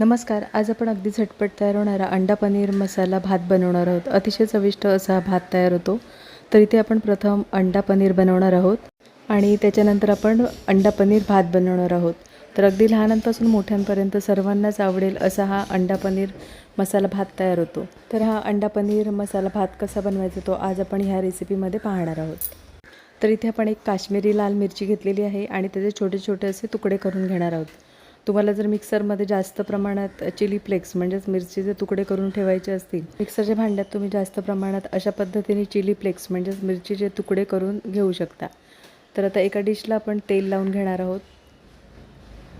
नमस्कार आज आपण अगदी झटपट तयार होणारा अंडा पनीर मसाला भात बनवणार आहोत. अतिशय चविष्ट असा भात तयार होतो. तर इथे आपण प्रथम अंडा पनीर बनवणार आहोत आणि त्याच्यानंतर आपण अंडा पनीर भात बनवणार आहोत. तर अगदी लहानांपासून मोठ्यांपर्यंत सर्वांनाच आवडेल असा हा अंडा पनीर मसाला भात तयार होतो. तर हा अंडा पनीर मसाला भात कसा बनवायचा तो आज आपण ह्या रेसिपीमध्ये पाहणार आहोत. तर इथे आपण एक काश्मीरी लाल मिरची घेतलेली आहे आणि त्याचे छोटे छोटे असे तुकडे करून घेणार आहोत. तुम्हाला जर मिक्सरमध्ये जास्त प्रमाणात चिली फ्लेक्स म्हणजेच मिरचीचे तुकडे करून ठेवायचे असतील मिक्सरच्या भांड्यात तुम्ही जास्त प्रमाणात अशा पद्धतीने चिली फ्लेक्स म्हणजेच मिरचीचे तुकडे करून घेऊ शकता. तर आता एका डिशला आपण तेल लावून घेणार आहोत.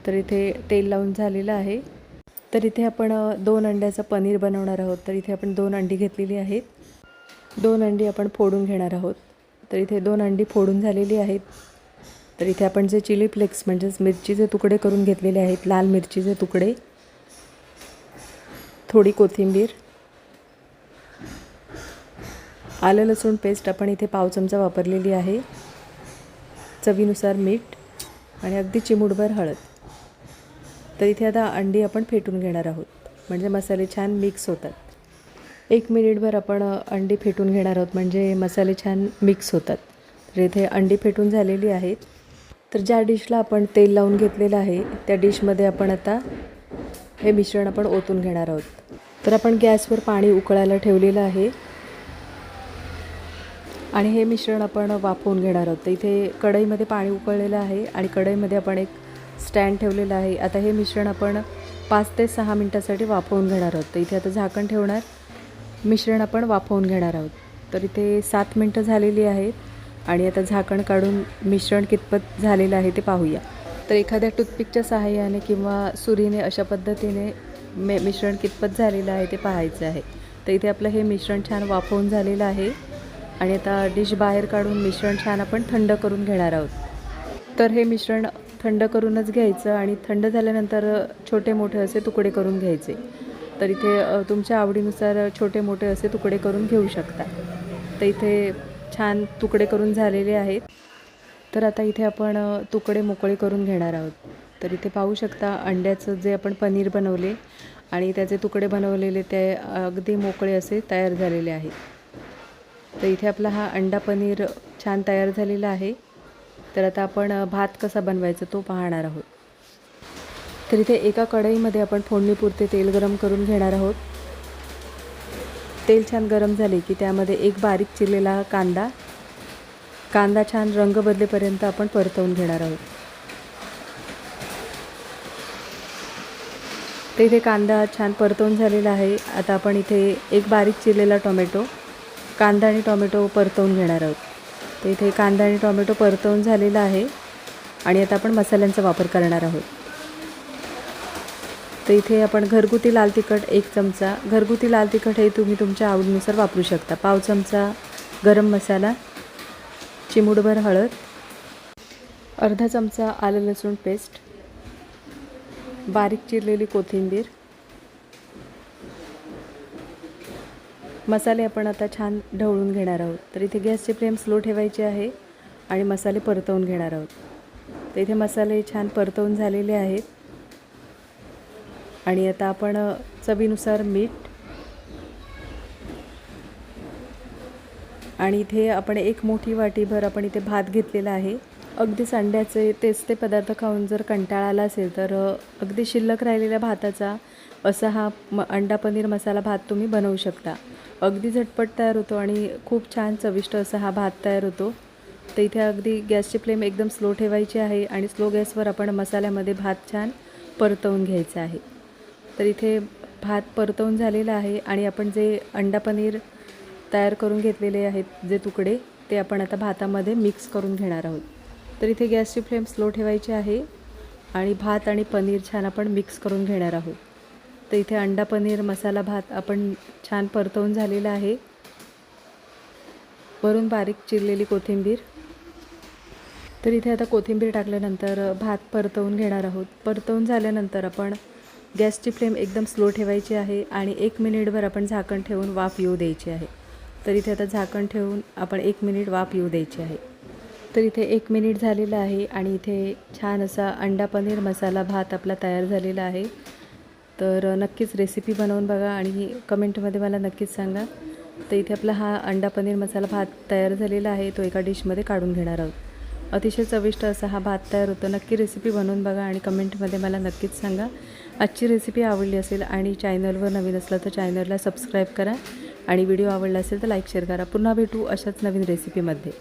तर इथे तेल लावून झालेलं आहे. तर इथे आपण दोन अंड्याचं पनीर बनवणार आहोत. तर इथे आपण दोन अंडी घेतलेली आहेत. दोन अंडी आपण फोडून घेणार आहोत. तर इथे दोन अंडी फोडून झालेली आहेत. तर इथे आपण जे चिली फ्लेक्स म्हणजेच मिरचीचे तुकडे करून घेतलेले आहेत लाल मिरचीचे तुकडे थोडी कोथिंबीर आलं लसूण पेस्ट आपण इथे पाव चमचा वापरलेली आहे चवीनुसार मीठ आणि अगदी चिमूटभर हळद. तर इथे आता अंडी आपण फेटून घेणार आहोत म्हणजे मसाले छान मिक्स होतात. एक मिनिटभर आपण अंडी फेटून घेणार आहोत म्हणजे मसाले छान मिक्स होतात. तर इथे अंडी फेटून झालेली आहेत. तर ज्या डिशला आपण तेल लावून घेतलेलं आहे त्या डिशमध्ये आपण आता हे मिश्रण आपण ओतून घेणार आहोत. तर आपण गॅसवर पाणी उकळायला ठेवलेलं आहे. आणि हे मिश्रण आपण वाफवून घेणार आहोत. तर इथे कढईमध्ये पाणी उकळलेलं आहे आणि कढईमध्ये आपण एक स्टँड ठेवलेलं आहे. आता हे मिश्रण आपण पाच ते सहा मिनटासाठी वाफवून घेणार आहोत. तर इथे आता झाकण ठेवणार. मिश्रण आपण वाफवून घेणार आहोत. तर इथे सात मिनटं झालेली आहेत. आणि आता झाकण काढून मिश्रण कितपत झालेलं आहे ते पाहूया. तर एखाद्या टूथपिकच्या सहाय्याने किंवा सुरीने अशा पद्धतीने मे मिश्रण कितपत झालेलं आहे ते पाहायचं आहे. तर इथे आपलं हे मिश्रण छान वाफवून झालेलं आहे. आणि आता डिश बाहेर काढून मिश्रण छान आपण थंड करून घेणार आहोत. तर हे मिश्रण थंड करूनच घ्यायचं आणि थंड झाल्यानंतर छोटे मोठे असे तुकडे करून घ्यायचे. तर इथे तुमच्या आवडीनुसार छोटे मोठे असे तुकडे करून घेऊ शकता. तर इथे छान तुकडे करून झालेले आहेत. तर आता इथे आपण तुकडे मोकळे करून घेणार आहोत. तर इथे पाहू शकता अंड्याचं जे आपण पनीर बनवले आणि त्याचे तुकडे बनवलेले ते अगदी मोकळे असे तयार झालेले आहेत. तर इथे आपला हा अंडा पनीर छान तयार झालेला आहे. तर आता आपण भात कसा बनवायचा तो पाहणार आहोत. तर इथे एका कढईमध्ये आपण फोडणीपुरते तेल गरम करून घेणार आहोत. तेल छान गरम झाले की त्यामध्ये एक बारीक चिरलेला कांदा कांदा छान रंग बदलेपर्यंत आपण परतवून घेणार आहोत. तर इथे कांदा छान परतवून झालेला आहे. आता आपण इथे एक बारीक चिरलेला टोमॅटो कांदा आणि टोमॅटो परतवून घेणार आहोत. तर इथे कांदा आणि टोमॅटो परतवून झालेला आहे आणि आता आपण मसाल्यांचा वापर करणार आहोत. तर इथे आपण घरगुती लाल तिखट एक चमचा. घरगुती लाल तिखट हे तुम्ही तुमच्या आवडीनुसार वापरू शकता. पाव चमचा गरम मसाला चिमूडभर हळद अर्धा चमचा आलं लसूण पेस्ट बारीक चिरलेली कोथिंबीर. मसाले आपण आता छान ढवळून घेणार आहोत. तर इथे गॅसची फ्लेम स्लो ठेवायची आहे आणि मसाले परतवून घेणार आहोत. तर इथे मसाले छान परतवून झालेले आहेत. आणि आता आपण चवीनुसार मीठ आणि इथे आपण एक मोठी वाटीभर आपण इथे भात घेतलेला आहे. अगदी सांड्याचे तेच ते पदार्थ खाऊन जर कंटाळा आला असेल तर अगदी शिल्लक राहिलेल्या भाताचा असा हा म अंडा पनीर मसाला भात तुम्ही बनवू शकता. अगदी झटपट तयार होतो आणि खूप छान चविष्ट असा हा भात तयार होतो. तर इथे अगदी गॅसची फ्लेम एकदम स्लो ठेवायची आहे आणि स्लो गॅसवर आपण मसाल्यामध्ये भात छान परतवून घ्यायचा आहे. तर इथे भात परतवून झालेला आहे आणि आपण जे अंडा पनीर तयार करून घेतलेले आहेत जे तुकडे ते आपण आता भातामध्ये मिक्स करून घेणार आहोत. तर इथे गॅसची फ्लेम स्लो ठेवायची आहे आणि भात आणि पनीर छान आपण मिक्स करून घेणार आहोत. तर इथे अंडा पनीर मसाला भात आपण छान परतवून झालेला आहे. वरून बारीक चिरलेली कोथिंबीर. तर इथे आता कोथिंबीर टाकल्यानंतर भात परतवून घेणार आहोत. परतवून झाल्यानंतर आपण गॅसची फ्लेम एकदम स्लो ठेवायची आहे आणि एक मिनिटभर आपण झाकण ठेवून वाफ येऊ द्यायची आहे. तर इथे आता झाकण ठेवून आपण एक मिनिट वाफ येऊ द्यायची आहे. तर इथे एक मिनिट झालेलं आहे आणि इथे छान असा अंडा पनीर मसाला भात आपला तयार झालेला आहे. तर नक्कीच रेसिपी बनवून बघा आणि कमेंटमध्ये मला नक्कीच सांगा. तर इथे आपला हा अंडा पनीर मसाला भात तयार झालेला आहे. तो एका डिशमध्ये काढून घेणार आहोत. अतिशय चविष्ट असा हा भात तयार होतो. नक्की रेसिपी बनवून बघा आणि कमेंटमध्ये मला नक्कीच सांगा. आजची रेसिपी आवडली असेल आणि चॅनलवर नवीन असलं तर चॅनलला सबस्क्राईब करा. आणि व्हिडिओ आवडला असेल तर लाईक शेअर करा. पुन्हा भेटू अशाच नवीन रेसिपीमध्ये